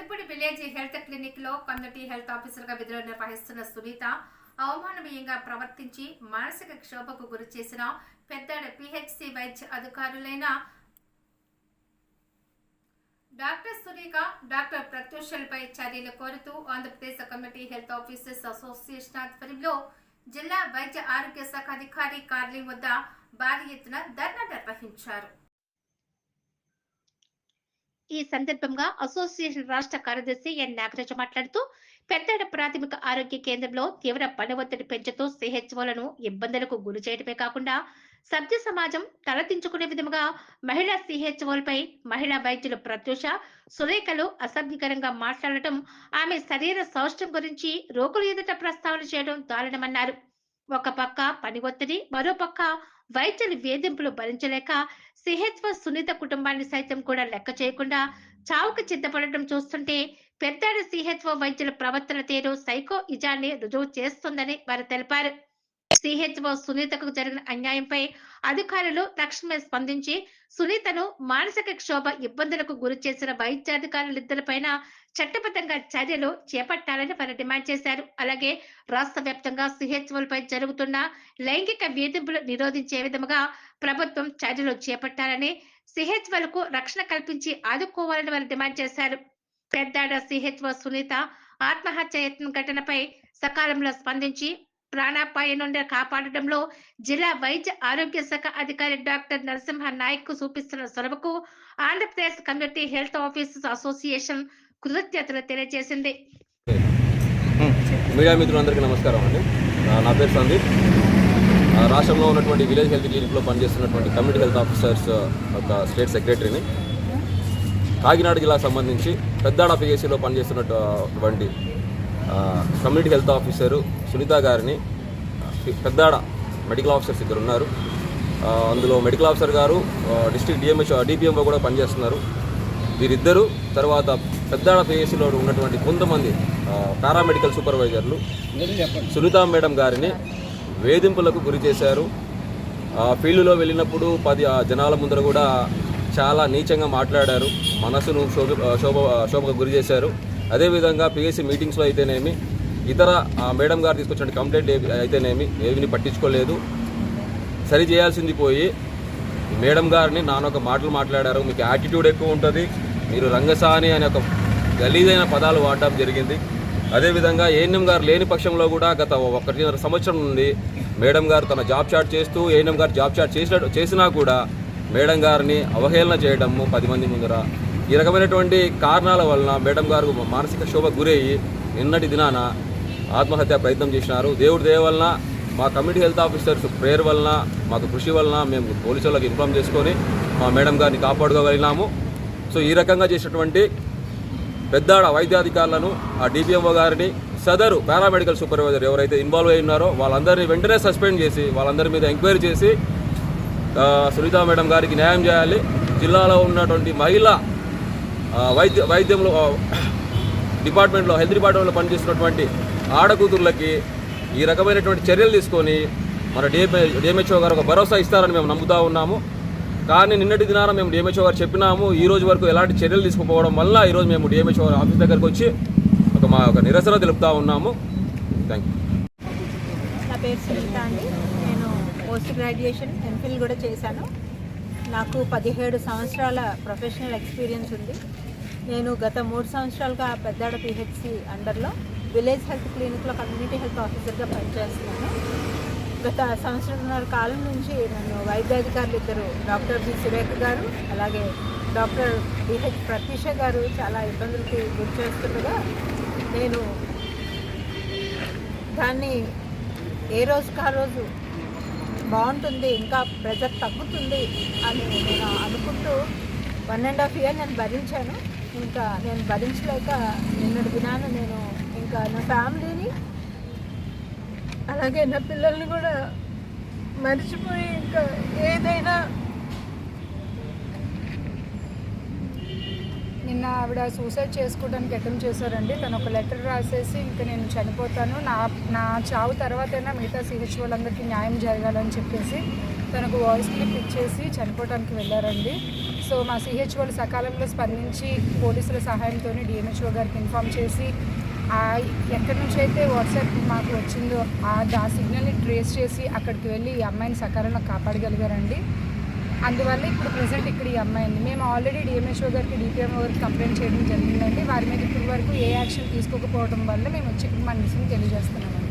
Peddapudi village health క్లినిక్లో community health ఆఫీసర్గా విధులు నిర్వహిస్తున్న సునీత అవమాననీయంగా ప్రవర్తించి మానసిక క్షోభకు గురి చేసిన పెద్ద పిహెచ్సి వైద్య అధికారులైన డాక్టర్ సురేఖ డాక్టర్ ప్రత్యూషలపై చర్యలు కోరుతూ Andhra Pradesh community health officers association ఆధ్వర్యంలో జిల్లా వైద్య ఆరోగ్య శాఖ అధికారి కార్యాలయం వద్ద భారీ ఎత్తున ధర్నా నిర్వహించారు. ఈ సందర్భంగా అసోసియేషన్ రాష్ట్ర కార్యదర్శి ఎన్. నాగరాజు మాట్లాడుతూ పెద్దడ ప్రాథమిక ఆరోగ్య కేంద్రంలో తీవ్ర పని ఒత్తిడి పెంచుతూ సిహెచ్ఓలను ఇబ్బందులకు గురి చేయడమే కాకుండా సభ్య సమాజం తలదించుకునే విధంగా మహిళా సిహెచ్ఓలపై మహిళా వైద్యులు ప్రత్యూష సురేఖలు అసభ్యకరంగా మాట్లాడటం ఆమె శరీర సౌష్టం గురించి రోగులు ఎదుట ప్రస్తావన చేయడం దారుణమన్నారు. ఒక పక్క పని ఒత్తిడి మరో పక్క వైద్యులు వేధింపులు భరించలేక సిహెచ్ఓ సునీత కుటుంబాన్ని సైతం కూడా లెక్క చేయకుండా చావుకు చిద్దపడటం చూస్తుంటే పెద్దాడ సిహెచ్ఓ వైద్యుల ప్రవర్తన తీరు సైకో ఇజాన్ని రుజువు చేస్తుందని వారు తెలిపారు. సిహెచ్ఓ సునీతకు జరిగిన అన్యాయంపై అధికారులు తక్షణమే స్పందించి సునీతను మానసిక క్షోభ ఇబ్బందులకు గురి చేసిన వైద్యాధికారులిద్దరిపైన చట్టబద్ధంగా చర్యలు చేపట్టాలని వారు డిమాండ్ చేశారు. అలాగే రాష్ట్ర వ్యాప్తంగా సిహెచ్ఓలపై జరుగుతున్న లైంగిక వేధింపులు నిరోధించే విధముగా ప్రభుత్వం చర్యలు చేపట్టాలని సిహెచ్ఓలకు రక్షణ కల్పించి ఆదుకోవాలని వారు డిమాండ్ చేశారు. పెద్దాడ సిహెచ్ఓ సునీత ఆత్మహత్య యత్నం ఘటనపై సకాలంలో స్పందించి ప్రాణాపాయం నుండి కాపాడటంలో జిల్లా వైద్య ఆరోగ్య శాఖ అధికారి డాక్టర్ నరసింహ నాయక్ చూపిస్తున్న సొలభకు Andhra Pradesh community health officers association కృతజ్ఞతలు తెలియజేసింది. మీడియా మిత్రులందరికీ నమస్కారం అండి. నా పేరు సందీప్. రాష్ట్రంలో ఉన్నటువంటి విలేజ్ హెల్త్ క్లినిక్లో పనిచేస్తున్నటువంటి కమ్యూనిటీ హెల్త్ ఆఫీసర్స్ ఒక స్టేట్ సెక్రటరీని కాకినాడ జిల్లాకు సంబంధించి పెద్దాడ పిఎస్సిలో పనిచేస్తున్నటువంటి కమ్యూనిటీ హెల్త్ ఆఫీసరు సునీత గారిని పెద్దాడ మెడికల్ ఆఫీసర్స్ ఇద్దరు ఉన్నారు. అందులో మెడికల్ ఆఫీసర్ గారు డిస్ట్రిక్ట్ డిఎంహెచ్ డిపిఎంఓ కూడా పనిచేస్తున్నారు. వీరిద్దరూ తర్వాత పెద్దాడ పిఎస్సిలో ఉన్నటువంటి కొంతమంది పారామెడికల్ సూపర్వైజర్లు సునీత మేడం గారిని వేధింపులకు గురి చేశారు. ఫీల్డ్లో వెళ్ళినప్పుడు పది జనాల ముందర కూడా చాలా నీచంగా మాట్లాడారు. మనసును శోభ శోభ శోభకు గురి చేశారు. అదేవిధంగా పిఎస్సి మీటింగ్స్లో అయితేనేమి ఇతర మేడం గారు తీసుకొచ్చిన కంప్లైంట్ అయితేనేమి ఏవిని పట్టించుకోలేదు. సరి చేయాల్సింది పోయి మేడం గారిని నానొక మాటలు మాట్లాడారు మీకు యాటిట్యూడ్ ఎక్కువ ఉంటుంది మీరు రంగసాని అనే ఒక గలీదైన పదాలు వాడడం జరిగింది. అదేవిధంగా ఏఎన్ఎం గారు లేని పక్షంలో కూడా గత ఒకటిన్నర సంవత్సరం నుండి మేడం గారు తన జాబ్ చాట్ చేస్తూ ఏఎన్ఎం గారు జాబ్ చాట్ చేసినట్టు చేసినా కూడా మేడం గారిని అవహేళన చేయడము పది మంది ముందర ఈ రకమైనటువంటి కారణాల వలన మేడం గారు మానసిక శోభ గురయ్యి నిన్నటి దినాన ఆత్మహత్య ప్రయత్నం చేసినారు. దేవుడి దయ వలన మా కమ్యూనిటీ హెల్త్ ఆఫీసర్స్ ప్రేయర్ వలన మాకు కృషి వలన మేము పోలీసు వాళ్ళకి ఇన్ఫామ్ చేసుకొని మా మేడం గారిని కాపాడుకోగలిగినాము. సో ఈ రకంగా చేసినటువంటి పెద్దాడ వైద్యాధికారులను ఆ డిపిఎంఓ గారిని సదరు పారామెడికల్ సూపర్వైజర్ ఎవరైతే ఇన్వాల్వ్ అయి ఉన్నారో వాళ్ళందరినీ వెంటనే సస్పెండ్ చేసి వాళ్ళందరి మీద ఎంక్వైరీ చేసి సునీత మేడం గారికి న్యాయం చేయాలి. జిల్లాలో ఉన్నటువంటి మహిళా వైద్య వైద్యంలో డిపార్ట్మెంట్లో హెల్త్ డిపార్ట్మెంట్లో పనిచేస్తున్నటువంటి ఆడకూతుర్లకి ఈ రకమైనటువంటి చర్యలు తీసుకొని మన డిఎంఏ డిఎంహెచ్ఓ గారు ఒక భరోసా ఇస్తారని మేము నమ్ముతా ఉన్నాము. కానీ నిన్నటి దినాన మేము డిఎంహెచ్ఓ గారు చెప్పినాము ఈ రోజు వరకు ఎలాంటి చర్యలు తీసుకుపోవడం వల్ల ఈరోజు మేము డిఎంహెచ్ఓ గారు ఆఫీస్ దగ్గరకు వచ్చి ఒక మా ఒక నిరసన తెలుపుతా ఉన్నాము. థ్యాంక్ యూ నా పేరు సునీత అండి. నేను పోస్ట్ గ్రాడ్యుయేషన్ ఎంఫిల్ కూడా చేశాను. నాకు పదిహేడు సంవత్సరాల ప్రొఫెషనల్ ఎక్స్పీరియన్స్ ఉంది. నేను గత మూడు సంవత్సరాలుగా పెద్దాడ పిహెచ్సి అండర్లో విలేజ్ హెల్త్ క్లినిక్లో కమ్యూనిటీ హెల్త్ ఆఫీసర్గా పనిచేస్తున్నాను. గత సంవత్సరంన్నర కాలం నుంచి నన్ను వైద్యాధికారులు ఇద్దరు డాక్టర్ బి సురేఖ గారు అలాగే డాక్టర్ బిహెచ్ ప్రతీష గారు చాలా ఇబ్బందులకి గురి చేస్తుండగా నేను దాన్ని ఏ రోజుకి ఆ రోజు బాగుంటుంది ఇంకా ప్రెజర్ తగ్గుతుంది అని నేను అనుకుంటూ వన్ అండ్ హాఫ్ ఇయర్ నేను భరించాను. ఇంకా నేను భరించలేక నిన్నటి దినాన నేను ఇంకా నా ఫ్యామిలీని అలాగే నా పిల్లల్ని కూడా మర్చిపోయి ఇంకా ఏదైనా నిన్న ఆవిడ సూసైడ్ చేసుకోవడానికి అటెంప్ట్ చేశారండి. తను ఒక లెటర్ రాసేసి ఇంకా నేను చనిపోతాను. నా నా చావు తర్వాతైనా మిగతా సిహెచ్ వాళ్ళందరికీ న్యాయం జరగాలని చెప్పేసి తనకు వాయిస్ క్లిప్ ఇచ్చేసి చనిపోవడానికి వెళ్ళారండి. సో మా సిహెచ్ఓలు సకాలంలో స్పందించి పోలీసుల సహాయంతో డిఎంహెచ్ఓ గారికి ఇన్ఫామ్ చేసి ఆ ఎక్కడి నుంచి అయితే వాట్సాప్ మాకు వచ్చిందో ఆ సిగ్నల్ని ట్రేస్ చేసి అక్కడికి వెళ్ళి ఈ అమ్మాయిని సకాలంలో కాపాడగలిగారండి. అందువల్ల ఇప్పుడు ప్రజెంట్ ఇక్కడ ఈ అమ్మాయింది మేము ఆల్రెడీ డిఎంహెచ్ఓ గారికి డిపిఎంఓ గారికి కంప్లైంట్ చేయడం జరిగిందండి. వారి మీద ఇప్పటి వరకు ఏ యాక్షన్ తీసుకోకపోవడం వల్ల మేము వచ్చి ఇక్కడ మన విషయం తెలియజేస్తున్నామండి.